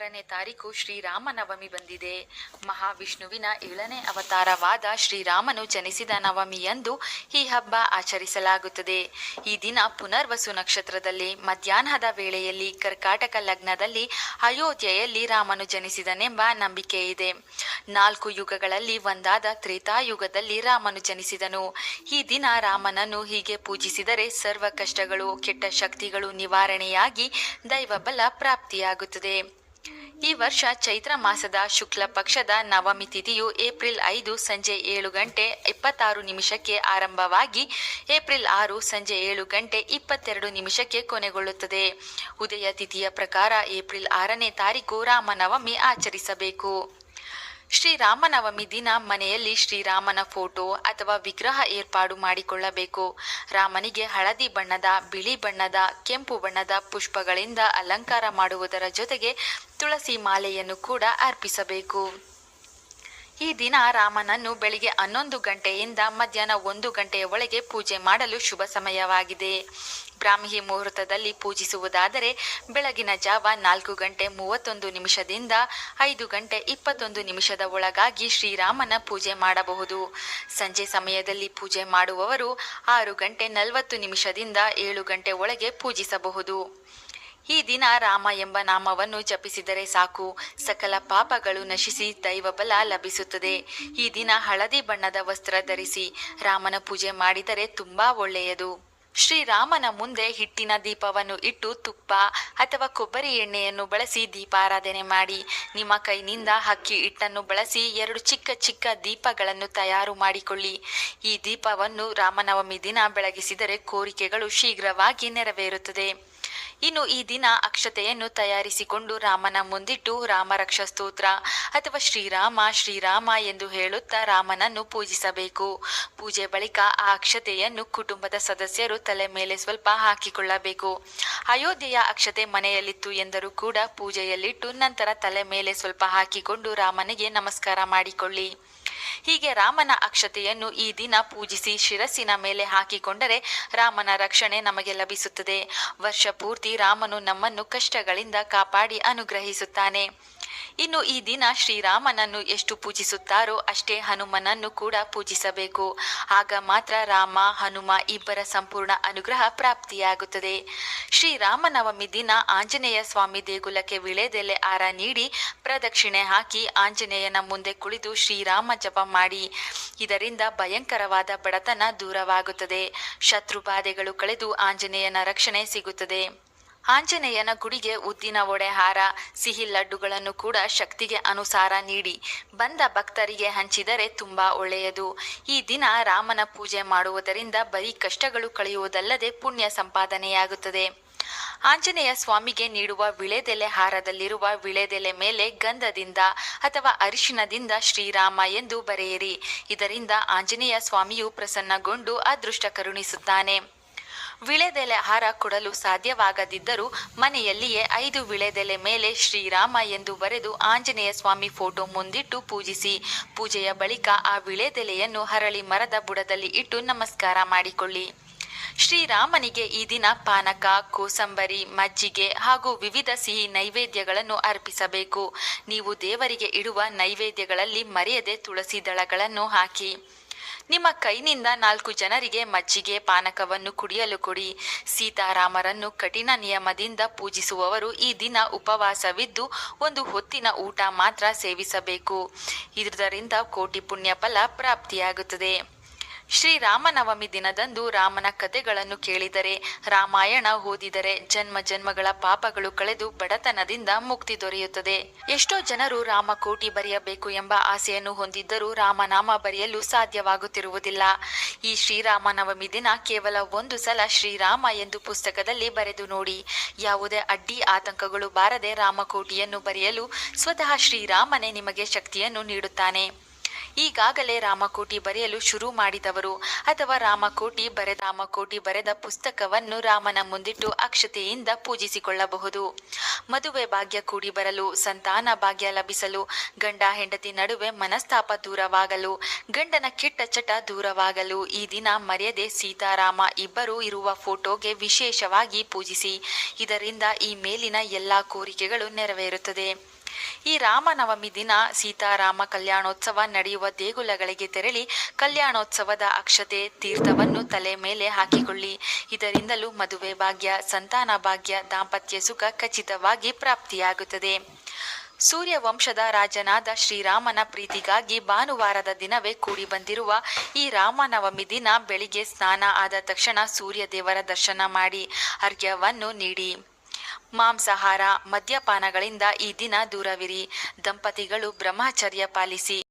ಆರನೇ ತಾರೀಕು ಶ್ರೀರಾಮನವಮಿ ಬಂದಿದೆ. ಮಹಾವಿಷ್ಣುವಿನ ಏಳನೇ ಅವತಾರವಾದ ಶ್ರೀರಾಮನು ಜನಿಸಿದ ನವಮಿಯಂದು ಈ ಹಬ್ಬ ಆಚರಿಸಲಾಗುತ್ತದೆ. ಈ ದಿನ ಪುನರ್ವಸು ನಕ್ಷತ್ರದಲ್ಲಿ, ಮಧ್ಯಾಹ್ನದ ವೇಳೆಯಲ್ಲಿ, ಕರ್ಕಾಟಕ ಲಗ್ನದಲ್ಲಿ, ಅಯೋಧ್ಯೆಯಲ್ಲಿ ರಾಮನು ಜನಿಸಿದನೆಂಬ ನಂಬಿಕೆ ಇದೆ. ನಾಲ್ಕು ಯುಗಗಳಲ್ಲಿ ಒಂದಾದ ತ್ರೇತಾಯುಗದಲ್ಲಿ ರಾಮನು ಜನಿಸಿದನು. ಈ ದಿನ ರಾಮನನ್ನು ಹೀಗೆ ಪೂಜಿಸಿದರೆ ಸರ್ವ ಕಷ್ಟಗಳು, ಕೆಟ್ಟ ಶಕ್ತಿಗಳು ನಿವಾರಣೆಯಾಗಿ ದೈವಬಲ ಪ್ರಾಪ್ತಿಯಾಗುತ್ತದೆ. ಈ ವರ್ಷ ಚೈತ್ರ ಮಾಸದ ಶುಕ್ಲ ಪಕ್ಷದ ನವಮಿ ತಿಥಿಯು ಏಪ್ರಿಲ್ ಐದು ಸಂಜೆ ಏಳು ಗಂಟೆ ಇಪ್ಪತ್ತಾರು ನಿಮಿಷಕ್ಕೆ ಆರಂಭವಾಗಿ ಏಪ್ರಿಲ್ ಆರು ಸಂಜೆ ಏಳು ಗಂಟೆ ಇಪ್ಪತ್ತೆರಡು ನಿಮಿಷಕ್ಕೆ ಕೊನೆಗೊಳ್ಳುತ್ತದೆ. ಉದಯ ತಿಥಿಯ ಪ್ರಕಾರ ಏಪ್ರಿಲ್ ಆರನೇ ತಾರೀಕು ರಾಮನವಮಿ ಆಚರಿಸಬೇಕು. ಶ್ರೀರಾಮನವಮಿ ದಿನ ಮನೆಯಲ್ಲಿ ಶ್ರೀರಾಮನ ಫೋಟೋ ಅಥವಾ ವಿಗ್ರಹ ಏರ್ಪಾಡು ಮಾಡಿಕೊಳ್ಳಬೇಕು. ರಾಮನಿಗೆ ಹಳದಿ ಬಣ್ಣದ, ಬಿಳಿ ಬಣ್ಣದ, ಕೆಂಪು ಬಣ್ಣದ ಪುಷ್ಪಗಳಿಂದ ಅಲಂಕಾರ ಮಾಡುವುದರ ಜೊತೆಗೆ ತುಳಸಿ ಮಾಲೆಯನ್ನು ಕೂಡ ಅರ್ಪಿಸಬೇಕು. ಈ ದಿನ ರಾಮನನ್ನು ಬೆಳಿಗ್ಗೆ ಹನ್ನೊಂದು ಗಂಟೆಯಿಂದ ಮಧ್ಯಾಹ್ನ ಒಂದು ಗಂಟೆಯ ಒಳಗೆ ಪೂಜೆ ಮಾಡಲು ಶುಭ ಸಮಯವಾಗಿದೆ. ಬ್ರಾಹ್ಮಿ ಮುಹೂರ್ತದಲ್ಲಿ ಪೂಜಿಸುವುದಾದರೆ ಬೆಳಗಿನ ಜಾವ ನಾಲ್ಕು ಗಂಟೆ ಮೂವತ್ತೊಂದು ನಿಮಿಷದಿಂದ ಐದು ಗಂಟೆ ಇಪ್ಪತ್ತೊಂದು ನಿಮಿಷದ ಒಳಗಾಗಿ ಶ್ರೀರಾಮನ ಪೂಜೆ ಮಾಡಬಹುದು. ಸಂಜೆ ಸಮಯದಲ್ಲಿ ಪೂಜೆ ಮಾಡುವವರು ಆರು ಗಂಟೆ ನಲವತ್ತು ನಿಮಿಷದಿಂದ ಏಳು ಗಂಟೆ ಒಳಗೆ ಪೂಜಿಸಬಹುದು. ಈ ದಿನ ರಾಮ ಎಂಬ ನಾಮವನ್ನು ಜಪಿಸಿದರೆ ಸಾಕು. ಸಕಲ ಪಾಪಗಳು ನಶಿಸಿ ದೈವಬಲ ಲಭಿಸುತ್ತದೆ. ಈ ದಿನ ಹಳದಿ ಬಣ್ಣದ ವಸ್ತ್ರ ಧರಿಸಿ ರಾಮನ ಪೂಜೆ ಮಾಡಿದರೆ ತುಂಬಾ ಒಳ್ಳೆಯದು. ಶ್ರೀರಾಮನ ಮುಂದೆ ಹಿಟ್ಟಿನ ದೀಪವನ್ನು ಇಟ್ಟು ತುಪ್ಪ ಅಥವಾ ಕೊಬ್ಬರಿ ಎಣ್ಣೆಯನ್ನು ಬಳಸಿ ದೀಪಾರಾಧನೆ ಮಾಡಿ. ನಿಮ್ಮ ಕೈನಿಂದ ಅಕ್ಕಿ ಹಿಟ್ಟನ್ನು ಬಳಸಿ ಎರಡು ಚಿಕ್ಕ ಚಿಕ್ಕ ದೀಪಗಳನ್ನು ತಯಾರು ಮಾಡಿಕೊಳ್ಳಿ. ಈ ದೀಪವನ್ನು ರಾಮನವಮಿ ದಿನ ಬೆಳಗಿಸಿದರೆ ಕೋರಿಕೆಗಳು ಶೀಘ್ರವಾಗಿ ನೆರವೇರುತ್ತದೆ. ಇನ್ನು ಈ ದಿನ ಅಕ್ಷತೆಯನ್ನು ತಯಾರಿಸಿಕೊಂಡು ರಾಮನ ಮುಂದಿಟ್ಟು ರಾಮರಕ್ಷ ಸ್ತೋತ್ರ ಅಥವಾ ಶ್ರೀರಾಮ ಶ್ರೀರಾಮ ಎಂದು ಹೇಳುತ್ತಾ ರಾಮನನ್ನು ಪೂಜಿಸಬೇಕು. ಪೂಜೆ ಬಳಿಕ ಆ ಅಕ್ಷತೆಯನ್ನು ಕುಟುಂಬದ ಸದಸ್ಯರು ತಲೆ ಮೇಲೆ ಸ್ವಲ್ಪ ಹಾಕಿಕೊಳ್ಳಬೇಕು. ಅಯೋಧ್ಯೆಯ ಅಕ್ಷತೆ ಮನೆಯಲ್ಲಿತ್ತು ಎಂದರೂ ಕೂಡ ಪೂಜೆಯಲ್ಲಿಟ್ಟು ನಂತರ ತಲೆ ಮೇಲೆ ಸ್ವಲ್ಪ ಹಾಕಿಕೊಂಡು ರಾಮನಿಗೆ ನಮಸ್ಕಾರ ಮಾಡಿಕೊಳ್ಳಿ. ಹೀಗೆ ರಾಮನ ಅಕ್ಷತೆಯನ್ನು ಈ ದಿನ ಪೂಜಿಸಿ ಶಿರಸ್ಸಿನ ಮೇಲೆ ಹಾಕಿಕೊಂಡರೆ ರಾಮನ ರಕ್ಷಣೆ ನಮಗೆ ಲಭಿಸುತ್ತದೆ. ವರ್ಷ ಪೂರ್ತಿ ರಾಮನು ನಮ್ಮನ್ನು ಕಷ್ಟಗಳಿಂದ ಕಾಪಾಡಿ ಅನುಗ್ರಹಿಸುತ್ತಾನೆ. ಇನ್ನು ಈ ದಿನ ಶ್ರೀರಾಮನನ್ನು ಎಷ್ಟು ಪೂಜಿಸುತ್ತಾರೋ ಅಷ್ಟೇ ಹನುಮನನ್ನು ಕೂಡ ಪೂಜಿಸಬೇಕು. ಆಗ ಮಾತ್ರ ರಾಮ, ಹನುಮ ಇಬ್ಬರ ಸಂಪೂರ್ಣ ಅನುಗ್ರಹ ಪ್ರಾಪ್ತಿಯಾಗುತ್ತದೆ. ಶ್ರೀರಾಮನವಮಿ ದಿನ ಆಂಜನೇಯ ಸ್ವಾಮಿ ದೇಗುಲಕ್ಕೆ ವಿಳೆದೆಲೆ ಆರ ನೀಡಿ ಪ್ರದಕ್ಷಿಣೆ ಹಾಕಿ ಆಂಜನೇಯನ ಮುಂದೆ ಕುಳಿತು ಶ್ರೀರಾಮ ಜಪ ಮಾಡಿ. ಇದರಿಂದ ಭಯಂಕರವಾದ ಬಡತನ ದೂರವಾಗುತ್ತದೆ. ಶತ್ರು ಬಾಧೆಗಳು ಕಳೆದು ಆಂಜನೇಯನ ರಕ್ಷಣೆ ಸಿಗುತ್ತದೆ. ಆಂಜನೇಯನ ಗುಡಿಗೆ ಉದ್ದಿನ ಒಡೆ ಹಾರ, ಸಿಹಿ ಲಡ್ಡುಗಳನ್ನು ಕೂಡ ಶಕ್ತಿಗೆ ಅನುಸಾರ ನೀಡಿ. ಬಂದ ಭಕ್ತರಿಗೆ ಹಂಚಿದರೆ ತುಂಬಾ ಒಳ್ಳೆಯದು. ಈ ದಿನ ರಾಮನ ಪೂಜೆ ಮಾಡುವುದರಿಂದ ಬರೀ ಕಷ್ಟಗಳು ಕಳೆಯುವುದಲ್ಲದೆ ಪುಣ್ಯ ಸಂಪಾದನೆಯಾಗುತ್ತದೆ. ಆಂಜನೇಯ ಸ್ವಾಮಿಗೆ ನೀಡುವ ವಿಳೆದೆಲೆ ಹಾರದಲ್ಲಿರುವ ವಿಳೆದೆಲೆ ಮೇಲೆ ಗಂಧದಿಂದ ಅಥವಾ ಅರಿಶಿಣದಿಂದ ಶ್ರೀರಾಮ ಎಂದು ಬರೆಯಿರಿ. ಇದರಿಂದ ಆಂಜನೇಯ ಸ್ವಾಮಿಯು ಪ್ರಸನ್ನಗೊಂಡು ಅದೃಷ್ಟ ಕರುಣಿಸುತ್ತಾನೆ. ವಿಳೆದೆಲೆ ಹಾರ ಕೊಡಲು ಸಾಧ್ಯವಾಗದಿದ್ದರೂ ಮನೆಯಲ್ಲಿಯೇ ಐದು ವಿಳೆದೆಲೆ ಮೇಲೆ ಶ್ರೀರಾಮ ಎಂದು ಬರೆದು ಆಂಜನೇಯ ಸ್ವಾಮಿ ಫೋಟೋ ಮುಂದಿಟ್ಟು ಪೂಜಿಸಿ. ಪೂಜೆಯ ಬಳಿಕ ಆ ವಿಳೆದೆಲೆಯನ್ನು ಹರಳಿ ಮರದ ಬುಡದಲ್ಲಿ ಇಟ್ಟು ನಮಸ್ಕಾರ ಮಾಡಿಕೊಳ್ಳಿ. ಶ್ರೀರಾಮನಿಗೆ ಈ ದಿನ ಪಾನಕ, ಕೋಸಂಬರಿ, ಮಜ್ಜಿಗೆ ಹಾಗೂ ವಿವಿಧ ಸಿಹಿ ನೈವೇದ್ಯಗಳನ್ನು ಅರ್ಪಿಸಬೇಕು. ನೀವು ದೇವರಿಗೆ ಇಡುವ ನೈವೇದ್ಯಗಳಲ್ಲಿ ಮರೆಯದೆ ತುಳಸಿ ದಳಗಳನ್ನು ಹಾಕಿ. ನಿಮ್ಮ ಕೈನಿಂದ ನಾಲ್ಕು ಜನರಿಗೆ ಮಜ್ಜಿಗೆ, ಪಾನಕವನ್ನು ಕುಡಿಯಲು ಕೊಡಿ. ಸೀತಾರಾಮರನ್ನು ಕಠಿಣ ನಿಯಮದಿಂದ ಪೂಜಿಸುವವರು ಈ ದಿನ ಉಪವಾಸವಿದ್ದು ಒಂದು ಹೊತ್ತಿನ ಊಟ ಮಾತ್ರ ಸೇವಿಸಬೇಕು. ಇದರಿಂದ ಕೋಟಿ ಪುಣ್ಯ ಫಲ ಪ್ರಾಪ್ತಿಯಾಗುತ್ತದೆ. ಶ್ರೀರಾಮನವಮಿ ದಿನದಂದು ರಾಮನ ಕಥೆಗಳನ್ನು ಕೇಳಿದರೆ, ರಾಮಾಯಣ ಓದಿದರೆ ಜನ್ಮ ಜನ್ಮಗಳ ಪಾಪಗಳು ಕಳೆದು ಬಡತನದಿಂದ ಮುಕ್ತಿ ದೊರೆಯುತ್ತದೆ. ಎಷ್ಟೋ ಜನರು ರಾಮ ಕೋಟಿ ಬರೆಯಬೇಕು ಎಂಬ ಆಸೆಯನ್ನು ಹೊಂದಿದ್ದರೂ ರಾಮನಾಮ ಬರೆಯಲು ಸಾಧ್ಯವಾಗುತ್ತಿರುವುದಿಲ್ಲ. ಈ ಶ್ರೀರಾಮನವಮಿ ದಿನ ಕೇವಲ ಒಂದು ಸಲ ಶ್ರೀರಾಮ ಎಂದು ಪುಸ್ತಕದಲ್ಲಿ ಬರೆದು ನೋಡಿ. ಯಾವುದೇ ಅಡ್ಡಿ ಆತಂಕಗಳು ಬಾರದೆ ರಾಮಕೋಟಿಯನ್ನು ಬರೆಯಲು ಸ್ವತಃ ಶ್ರೀರಾಮನೇ ನಿಮಗೆ ಶಕ್ತಿಯನ್ನು ನೀಡುತ್ತಾನೆ. ಈಗಾಗಲೇ ರಾಮಕೋಟಿ ಬರೆಯಲು ಶುರು ಮಾಡಿದವರು. ಅಥವಾ ರಾಮಕೋಟಿ ಬರೆದ ರಾಮಕೋಟಿ ಬರೆದ ಪುಸ್ತಕವನ್ನು ರಾಮನ ಮುಂದಿಟ್ಟು ಅಕ್ಷತೆಯಿಂದ ಪೂಜಿಸಿಕೊಳ್ಳಬಹುದು. ಮದುವೆ ಭಾಗ್ಯ ಕೂಡಿ ಬರಲು, ಸಂತಾನ ಭಾಗ್ಯ ಲಭಿಸಲು, ಗಂಡ ಹೆಂಡತಿ ನಡುವೆ ಮನಸ್ತಾಪ ದೂರವಾಗಲು, ಗಂಡನ ಕೆಟ್ಟ ಚಟ ದೂರವಾಗಲು ಈ ದಿನ ಮರ್ಯಾದೆ ಸೀತಾರಾಮ ಇಬ್ಬರು ಇರುವ ಫೋಟೋಗೆ ವಿಶೇಷವಾಗಿ ಪೂಜಿಸಿ, ಇದರಿಂದ ಈ ಮೇಲಿನ ಎಲ್ಲಾ ಕೋರಿಕೆಗಳು ನೆರವೇರುತ್ತದೆ. ಈ ರಾಮನವಮಿ ದಿನ ಸೀತಾರಾಮ ಕಲ್ಯಾಣೋತ್ಸವ ನಡೆಯುವ ದೇಗುಲಗಳಿಗೆ ತೆರಳಿ ಕಲ್ಯಾಣೋತ್ಸವದ ಅಕ್ಷತೆ ತೀರ್ಥವನ್ನು ತಲೆ ಮೇಲೆ ಹಾಕಿಕೊಳ್ಳಿ. ಇದರಿಂದಲೂ ಮದುವೆ ಭಾಗ್ಯ, ಸಂತಾನ ಭಾಗ್ಯ, ದಾಂಪತ್ಯ ಸುಖ ಖಚಿತವಾಗಿ ಪ್ರಾಪ್ತಿಯಾಗುತ್ತದೆ. ಸೂರ್ಯ ವಂಶದ ರಾಜನಾದ ಶ್ರೀರಾಮನ ಪ್ರೀತಿಗಾಗಿ ಭಾನುವಾರದ ದಿನವೇ ಕೂಡಿ ಬಂದಿರುವ ಈ ರಾಮನವಮಿ ದಿನ ಬೆಳಿಗ್ಗೆ ಸ್ನಾನ ಆದ ತಕ್ಷಣ ಸೂರ್ಯ ದೇವರ ದರ್ಶನ ಮಾಡಿ ಅರ್ಘ್ಯವನ್ನು ನೀಡಿ. ಮಾಂಸಾಹಾರ ಮದ್ಯಪಾನಗಳಿಂದ ಈ ದಿನ ದೂರವಿರಿ. ದಂಪತಿಗಳು ಬ್ರಹ್ಮಚರ್ಯ ಪಾಲಿಸಿ.